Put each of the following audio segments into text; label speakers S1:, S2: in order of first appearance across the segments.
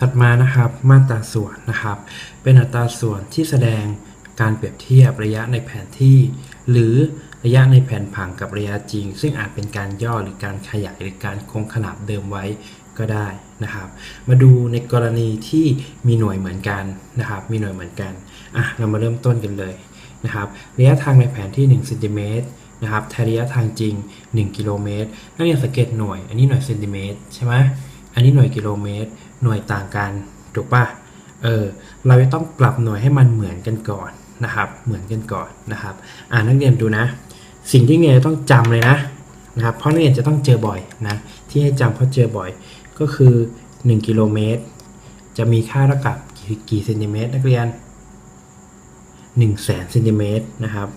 S1: ถัดมานะครับมาตราส่วนนะครับ เป็นอัตราส่วนที่แสดงการเปรียบเทียบระยะในแผนที่ หรือระยะในแผนผังกับระยะจริง ซึ่งอาจเป็นการย่อหรือการขยายหรือการคงขนาดเดิมไว้ก็ได้นะครับ มาดูในกรณีที่มีหน่วยเหมือนกันนะครับ มีหน่วยเหมือนกันอะเรามาเริ่มต้นกันเลยนะครับ ระยะทางในแผนที่1เซนติเมตรนะครับแทนระยะทางจริง 1 กิโลเมตรนักเรียนสังเกตหน่วย อันนี้หน่วยเซนติเมตรใช่ไหมอันนี้หน่วยกิโลเมตรหน่วยต่างกันถูกปะเออเราจะต้องปรับหน่วยให้มันเหมือนกันก่อนนะครับ เหมือนกันก่อนนะครับอ่านักเรียนดูนะ สิ่งที่เรียนจะต้องจำเลยนะนะครับเพราะนักเรียนจะต้องเจอบ่อยนะที่ให้จำเพราะเจอบ่อยก็คือ 1 กิโลเมตร จะมีค่าเท่ากับกี่กี่เซนติเมตรนักเรียน1แสนเซนติเมตรนะครับ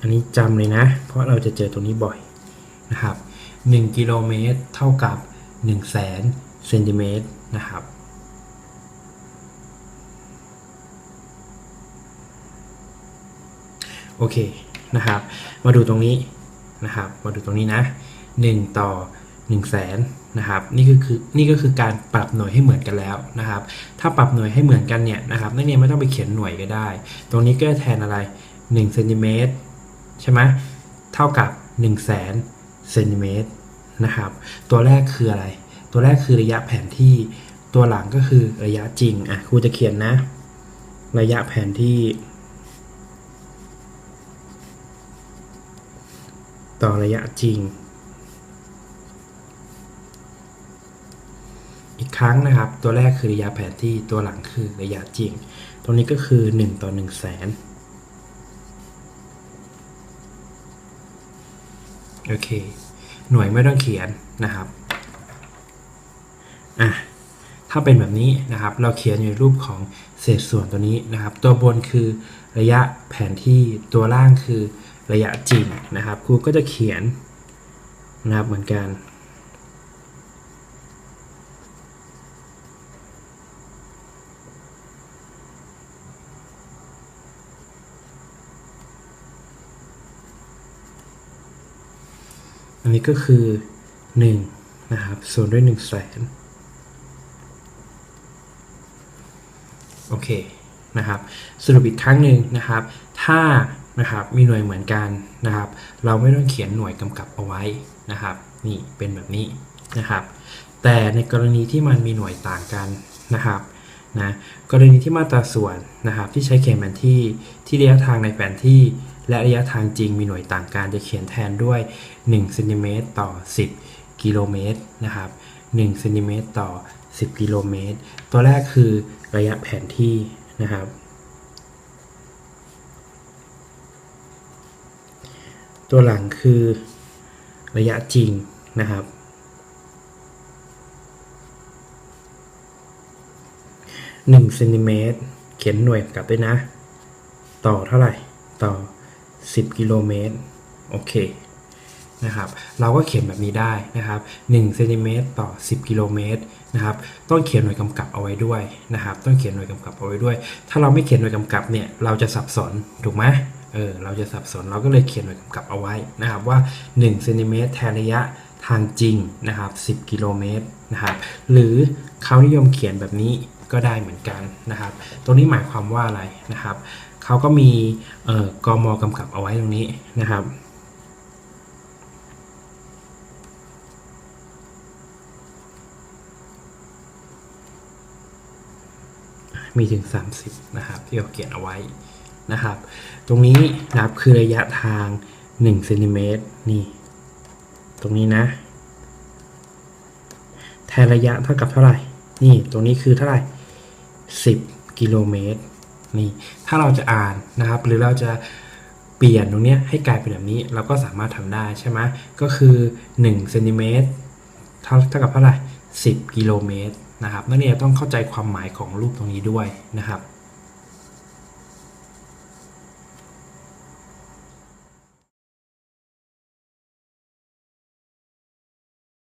S1: อันนี้จำเลยนะ เพราะเราจะเจอตรงนี้บ่อยนะครับ 1 กิโลเมตร เท่ากับ 1 แสนเซนติเมตรนะครับ โอเคนะครับ มาดูตรงนี้นะครับ มาดูตรงนี้นะ 1 ต่อ1แสนนะครับนี่ก็คือนี่ก็คือการปรับหน่วยให้เหมือนกันแล้วนะครับ ถ้าปรับหน่วยให้เหมือนกันเนี่ยนะครับนักเรียนไม่ต้องไปเขียนหน่วยก็ได้ ตรงนี้ก็แทนอะไร1เซนติเมตรใช่ไหมเท่ากับ1 0 0 0 0แสนเซนติเมตร นะครับ ตัวแรกคืออะไร ตัวแรกคือระยะแผนที่ ตัวหลังก็คือระยะจริง อะครูจะเขียนนะ ระยะแผนที่ ต่อระยะจริง อีกครั้งนะครับ ตัวแรกคือระยะแผนที่ ตัวหลังคือระยะจริง ตรงนี้ก็คือ 1 ต่อ 1 0 0 0 0แสนโอเค หน่วยไม่ต้องเขียนนะครับอะถ้าเป็นแบบนี้นะครับ เราเขียนอยู่ในรูปของเศษส่วนตัวนี้นะครับ ตัวบนคือระยะแผนที่ตัวล่างคือระยะจริงนะครับครูก็จะเขียนนะครับเหมือนกัน อันนี้ก็คือ1นะครับส่วนด้วย1 0 0 0 0แสนโอเคนะครับสรุปอีกครั้งหนึ่งนะครับ ถ้านะครับมีหน่วยเหมือนกันนะครับ เราไม่ต้องเขียนหน่วยกำกับเอาไว้นะครับ นี่เป็นแบบนี้นะครับ แต่ในกรณีที่มันมีหน่วยต่างกันนะครับนะกรณีที่มาตราส่วนนะครับ ที่ใช้เขียนแผนที่ที่ระยะทางในแผนที่ และระยะทางจริงมีหน่วยต่างกันจะเขียนแทนด้วย1เซนติเมตรต่อ 10 กิโลเมตรนะครับ1เซนติเมตรต่อ 10 กิโลเมตร ตัวแรกคือระยะแผนที่นะครับ ตัวหลังคือระยะจริงนะครับ 1เซนติเมตรเขียนหน่วยกลับด้วยนะ ต่อเท่าไหร่ ต่อ 10 กิโลเมตรโอเคนะครับเราก็เขียนแบบนี้ได้นะครับ1เซนติเมตรต่อ 10 กิโลเมตรนะครับต้องเขียนหน่วยกำกับเอาไว้ด้วยนะครับ ต้องเขียนหน่วยกำกับเอาไว้ด้วย ถ้าเราไม่เขียนหน่วยกำกับเนี่ยเราจะสับสนถูกไหมเออเราจะสับสนเราก็เลยเขียนหน่วยกำกับเอาไว้นะครับว่า1เซนติเมตรแทนระยะทางจริงนะครับ 10 กิโลเมตรนะครับหรือเขานิยมเขียนแบบนี้ ก็ได้เหมือนกันนะครับ ตรงนี้หมายความว่าอะไรนะครับเขาก็มีกมกำกับเอาไว้ตรงนี้นะครับมีถึง 30 นะครับที่เขาเขียนเอาไว้นะครับ ตรงนี้นะครับคือระยะทาง1เซนติเมตรนี่ ตรงนี้นะ แทนระยะเท่ากับเท่าไหร่ นี่ ตรงนี้คือเท่าไหร่ 10 กิโลเมตรนี่ถ้าเราจะอ่านนะครับ หรือเราจะเปลี่ยนตรงนี้ให้กลายเป็นแบบนี้เราก็สามารถทำได้ใช่ไหมก็คือ1เซนติเมตรเท่าเท่ากับเท่าไหร่10 กิโลเมตรนะครับนักเรียนต้องเข้าใจความหมายของรูปตรงนี้ด้วยนะครับ